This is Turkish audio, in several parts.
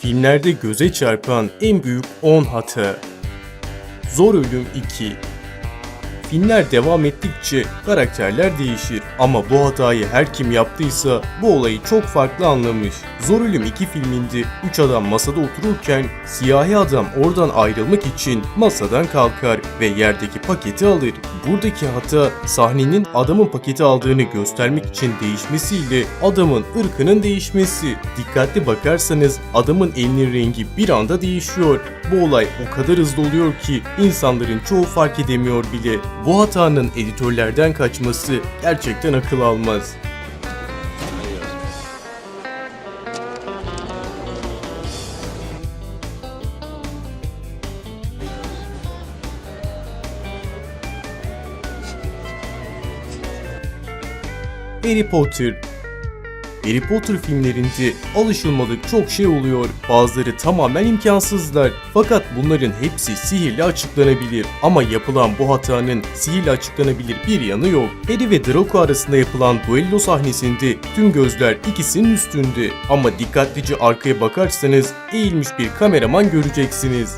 Filmlerde göze çarpan en büyük 10 hata. Zor Ölüm 2 Filmler devam ettikçe karakterler değişir ama bu hatayı her kim yaptıysa bu olayı çok farklı anlamış. Zor Ölüm 2 filminde 3 adam masada otururken siyahi adam oradan ayrılmak için masadan kalkar ve yerdeki paketi alır. Buradaki hata sahnenin adamın paketi aldığını göstermek için değişmesiyle adamın ırkının değişmesi. Dikkatli bakarsanız adamın elinin rengi bir anda değişiyor. Bu olay o kadar hızlı oluyor ki insanların çoğu fark edemiyor bile. Bu hatanın editörlerden kaçması gerçekten akıl almaz. Harry Potter Harry Potter filmlerinde alışılmadık çok şey oluyor. Bazıları tamamen imkansızlar. Fakat bunların hepsi sihirle açıklanabilir. Ama yapılan bu hatanın sihirle açıklanabilir bir yanı yok. Harry ve Draco arasında yapılan duello sahnesinde tüm gözler ikisinin üstünde. Ama dikkatlice arkaya bakarsanız eğilmiş bir kameraman göreceksiniz.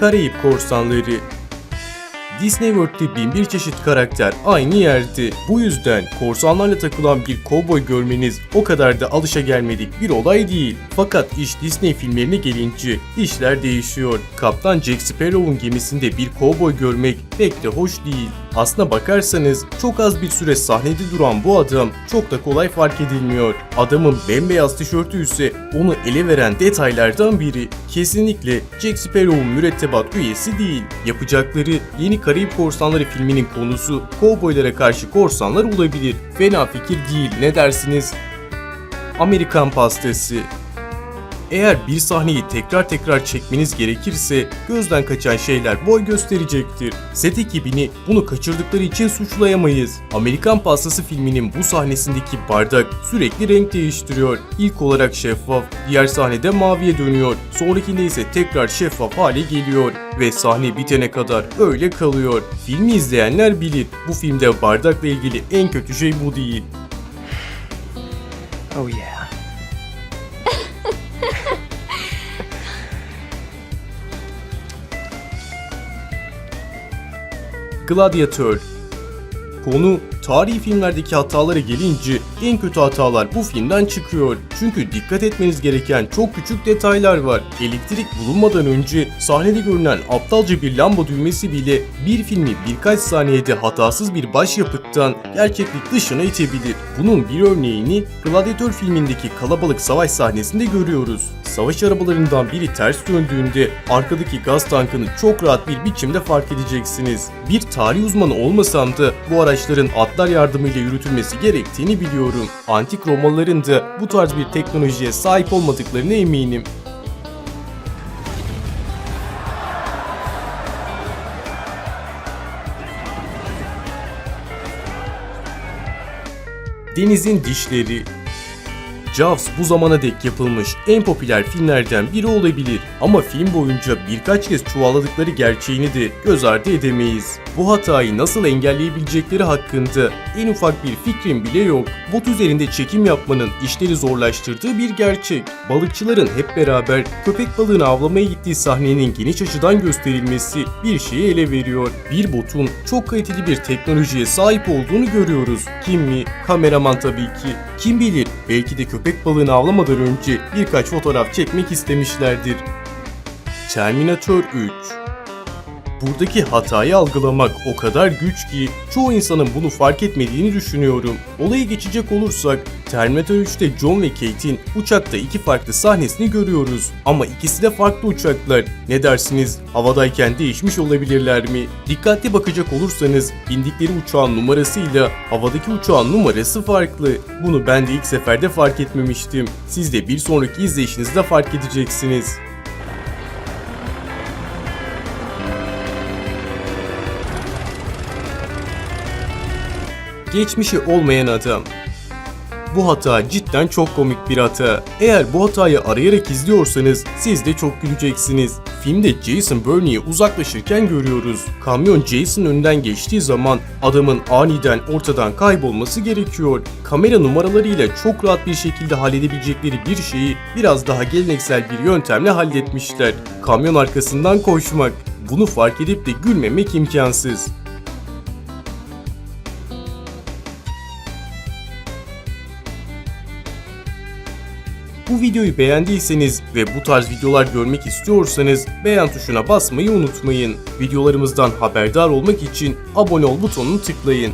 Karayip Korsanları Disney World'te binbir çeşit karakter aynı yerde. Bu yüzden korsanlarla takılan bir kovboy görmeniz o kadar da alışa gelmedik bir olay değil. Fakat iş Disney filmlerine gelince işler değişiyor. Kaptan Jack Sparrow'un gemisinde bir kovboy görmek pek de hoş değil. Aslına bakarsanız çok az bir süre sahnede duran bu adam çok da kolay fark edilmiyor. Adamın bembeyaz tişörtü ise onu ele veren detaylardan biri. Kesinlikle Jack Sparrow'un mürettebat üyesi değil. Yapacakları yeni Karayip Korsanları filminin konusu kovboylara karşı korsanlar olabilir. Fena fikir değil ne dersiniz? Amerikan pastası eğer bir sahneyi tekrar tekrar çekmeniz gerekirse gözden kaçan şeyler boy gösterecektir. Set ekibini bunu kaçırdıkları için suçlayamayız. Amerikan Pastası filminin bu sahnesindeki bardak sürekli renk değiştiriyor. İlk olarak şeffaf, diğer sahnede maviye dönüyor. Sonrakinde ise tekrar şeffaf hale geliyor ve sahne bitene kadar öyle kalıyor. Filmi izleyenler bilir. Bu filmde bardakla ilgili en kötü şey bu değil. Oh yeah. Gladiator. Konu tarihi filmlerdeki hatalara gelince en kötü hatalar bu filmden çıkıyor. Çünkü dikkat etmeniz gereken çok küçük detaylar var. Elektrik bulunmadan önce sahnede görünen aptalca bir lamba düğmesi bile bir filmi birkaç saniyede hatasız bir başyapıttan gerçeklik dışına itebilir. Bunun bir örneğini Gladiator filmindeki kalabalık savaş sahnesinde görüyoruz. Savaş arabalarından biri ters döndüğünde arkadaki gaz tankını çok rahat bir biçimde fark edeceksiniz. Bir tarih uzmanı olmasam da bu araçların atlar yardımıyla yürütülmesi gerektiğini biliyorum. Antik Romalıların da bu tarz bir teknolojiye sahip olmadıklarına eminim. Denizin Dişleri Jaws bu zamana dek yapılmış en popüler filmlerden biri olabilir ama film boyunca birkaç kez çuvalladıkları gerçeğini de göz ardı edemeyiz. Bu hatayı nasıl engelleyebilecekleri hakkında en ufak bir fikrim bile yok. Bot üzerinde çekim yapmanın işleri zorlaştırdığı bir gerçek. Balıkçıların hep beraber köpek balığını avlamaya gittiği sahnenin geniş açıdan gösterilmesi bir şeyi ele veriyor. Bir botun çok kaliteli bir teknolojiye sahip olduğunu görüyoruz. Kim mi? Kameraman tabii ki. Kim bilir belki de köpek balığını avlamadan önce birkaç fotoğraf çekmek istemişlerdir. Terminator 3 Buradaki hatayı algılamak o kadar güç ki çoğu insanın bunu fark etmediğini düşünüyorum. Olayı geçecek olursak Terminator 3'te John ve Kate'in uçakta iki farklı sahnesini görüyoruz. Ama ikisi de farklı uçaklar. Ne dersiniz? Havadayken değişmiş olabilirler mi? Dikkatli bakacak olursanız bindikleri uçağın numarasıyla havadaki uçağın numarası farklı. Bunu ben de ilk seferde fark etmemiştim. Siz de bir sonraki izleyişinizde fark edeceksiniz. Geçmişi olmayan adam. Bu hata cidden çok komik bir hata. Eğer bu hatayı arayarak izliyorsanız siz de çok güleceksiniz. Filmde Jason Burney'i uzaklaşırken görüyoruz. Kamyon Jason önünden geçtiği zaman adamın aniden ortadan kaybolması gerekiyor. Kamera numaralarıyla çok rahat bir şekilde halledebilecekleri bir şeyi biraz daha geleneksel bir yöntemle halletmişler. Kamyon arkasından koşmak. Bunu fark edip de gülmemek imkansız. Bu videoyu beğendiyseniz ve bu tarz videolar görmek istiyorsanız beğen tuşuna basmayı unutmayın. Videolarımızdan haberdar olmak için abone ol butonunu tıklayın.